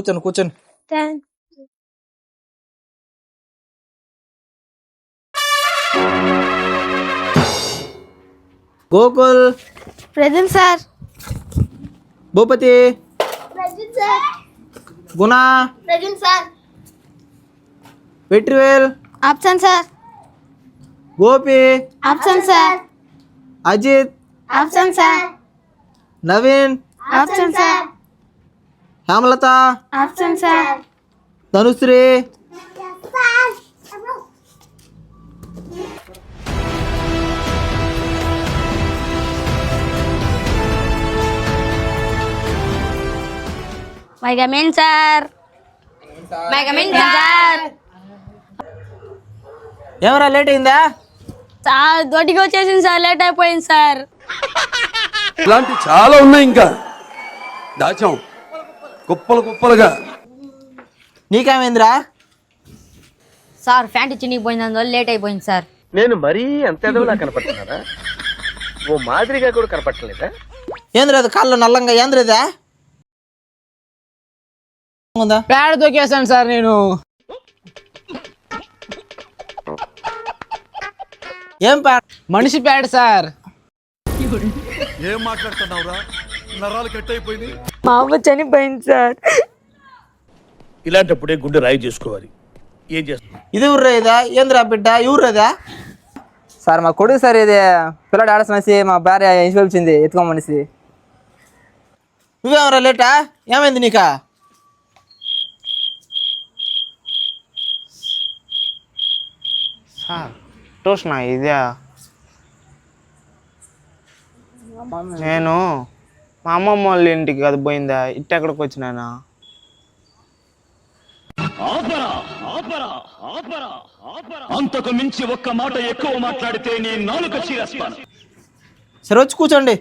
కూర్చోండి కూర్చోండి Gokul. Present sir. Bhupathi. Guna. Present sir. Vetrivel. Option sir. Gopi. Option sir. Ajith. Option sir. Naveen. Option sir. Hemalatha option sir. Dhanushri. Sir may come in sir ఏమరా late అయిందా? Sir దొడ్డికి వచ్చేసింది sir late అయిపోయింది sir ఇలాంటి చాలా ఉన్నాయి ఇంకా. దాచాం. కుప్పలు కుప్పలుగా. నీకేమైందిరా? సార్ ఫ్యాంట్ చినిగిపోయింది అందువల్ల లేట్ అయిపోయింది సార్. నేను మరీ అంత ఎదవలా కనపడుతున్నారా ఓ మాదిరిగా కూడా కనపడలేదా ఏంద్రా అది కాళ్ళు నల్లంగా? ఏంద్రదా ఉందా? పేడ తొక్కేసాను సార్ నేను. ఏం పా మనిషి పేడ సార్. ఏం మాట్లాడుతున్నావురా? నరాలు కట్ అయిపోయింది మా అమ్మ చనిపోయింది సార్. ఇలాంటప్పుడే గుండె రాయి చేసుకోవాలి. ఏం చేస్తాం ఇది ఊర్రా ఇదా? ఏంద్రా బిడ్డ? ఊర్రదా సార్ మా కొడుకు సార్ ఇది పిల్లడు ఆడసినసి మా భార్య ఇంటి వచ్చింది ఎత్తుకోమనిసి నువ్వేమరా లేటా? ఏమైంది నీకా? సార్ ట్యూషన్ ఇదే? నేను మా అమ్మమ్మ వాళ్ళ ఇంటికి అది పోయిందా? ఇట్ట ఎక్కడికి వచ్చినానా అంతకు మించి ఒక్క మాట ఎక్కువ మాట్లాడితే నీ నాలుక చీరేస్తాను. సరే వచ్చి కూర్చోండి.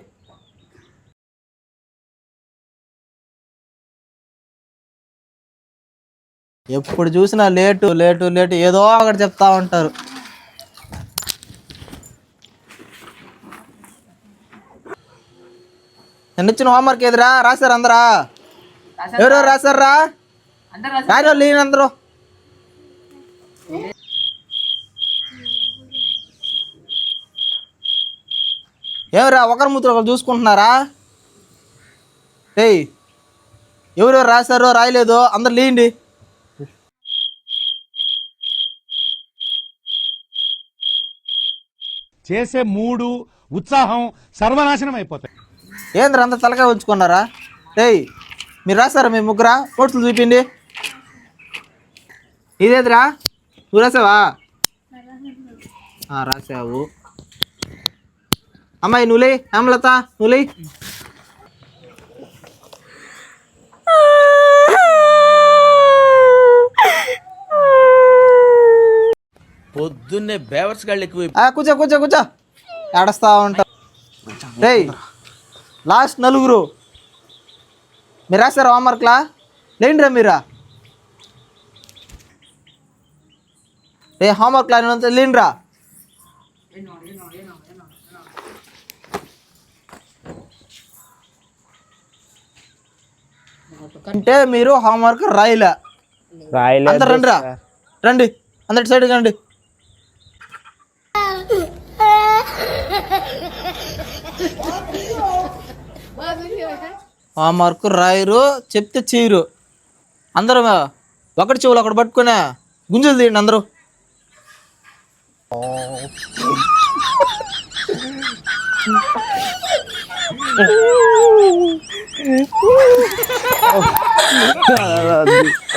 ఎప్పుడు చూసినా లేటు లేటు లేటు ఏదో ఒకటి చెప్తా ఉంటారు. నిన్న ఇచ్చిన హోంవర్క్ ఏదిరా? రాశారు అందరా? ఎవరెవరు రాశారా? రాని లేని అందరూ? ఏమరా ఒకరి ముద్ర ఒకరు చూసుకుంటున్నారా? ఏయ్ ఎవరెవరు రాశారో రాయలేదో అందరు లేండి. చేసే మూడు ఉత్సాహం సర్వనాశనం అయిపోతాయి. ఏంద్ర అంత తలకాయ ఉంచుకున్నారా ఏయ్ మీరు రాశారా మీ ముగ్గురా? నోట్స్లు చూపిండి. ఇదేదిరా? నువ్వు రాసావా? ఆ, రాసావు. అమ్మాయి నువ్వులే హేమలత నువ్వులే పొద్దున్నే బేవర్స్ గాళ్ళు ఎక్కువ కూర్చో కూర్చో కూర్చో. ఏడస్తా ఉంటా. రేయ్ లాస్ట్ నలుగురు. మీరు రాశారా హోంవర్క్లా లేండిరా మీరా? రే హోంవర్క్లా నేను లేండిరా అంటే మీరు హోంవర్క్ రాయలే. రాయలేదు అందరు రండిరా. రండి. అందరి సైడ్ రండి. ఆ మార్కు రాయరు చెప్తే చేయరు అందరూ ఒకటి చెవులు ఒకటి పట్టుకునే గుంజులు తీయండి అందరూ.